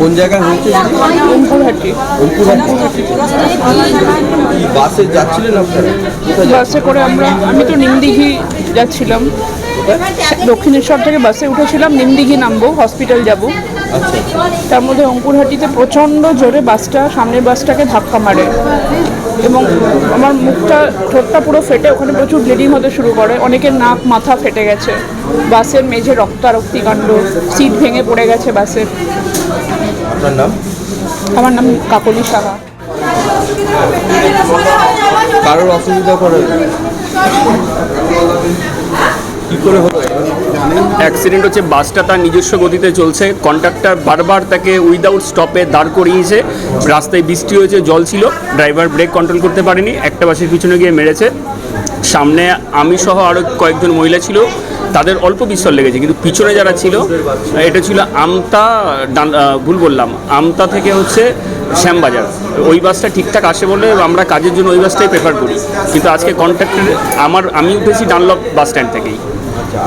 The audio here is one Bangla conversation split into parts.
কোন জায়গায় হয়েছে? অঙ্কুরহাটি। অঙ্কুরহাটি। কি বাসে যাচ্ছিলেন আপনারা? বাসে করে আমরা আমি তো নিমদিঘি যাচ্ছিলাম। দক্ষিণেশ্বর থেকে বাসে উঠেছিলাম নিমদিঘি নামবো হসপিটাল যাব। তার মধ্যে অঙ্কুরহাটিতে প্রচণ্ড জোরে বাসটা সামনের বাসটাকে ধাক্কা মারে। এবং আমার মুখটা ঠোঁটটা পুরো ফেটে ওখানে প্রচুর ব্লিডিং হতে শুরু করে। অনেকের নাক মাথা ফেটে গেছে। বাসের মেঝে রক্তারক্তি কাণ্ড সিট ভেঙে পড়ে গেছে বাসের। আপনার নাম? আমার নাম কাকলি সাহা। কারোর অসুবিধা করে কি করে হলো? অ্যাক্সিডেন্ট হচ্ছে, বাসটা তার নিজস্ব গতিতে চলছে। কন্ডাক্টর বারবার তাকে উইদাউট স্টপে দাঁড় করিয়েছে। রাস্তায় বৃষ্টি হয়েছে, জল ছিল ড্রাইভার ব্রেক কন্ট্রোল করতে পারেনি, একটা বাসের পিছনে গিয়ে মেরেছে। সামনে আমি সহ আরও কয়েকজন মহিলা ছিল। তাদের অল্প বিস্তর লেগেছে কিন্তু পিছনে যারা ছিল এটা ছিল আমতা ডান ভুল বললাম আমতা থেকে হচ্ছে শ্যামবাজার। ওই বাসটা ঠিকঠাক আসে বলে আমরা কাজের জন্য ওই বাসটাই প্রেফার করি। কিন্তু আজকে কন্ট্রাক্টর আমার আমি উঠেছি ডানলপ বাস স্ট্যান্ড থেকেই। আচ্ছা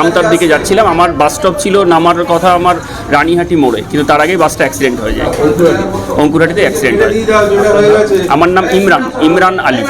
আমতার দিকে যাচ্ছিলাম আমার বাস স্টপ ছিল নামার কথা আমার রানীহাটি মোড়ে কিন্তু তার আগেই বাসটা অ্যাক্সিডেন্ট হয়ে যায়। অঙ্কুরহাটিতে অ্যাক্সিডেন্ট হয়। আমার নাম ইমরান ইমরান আলী।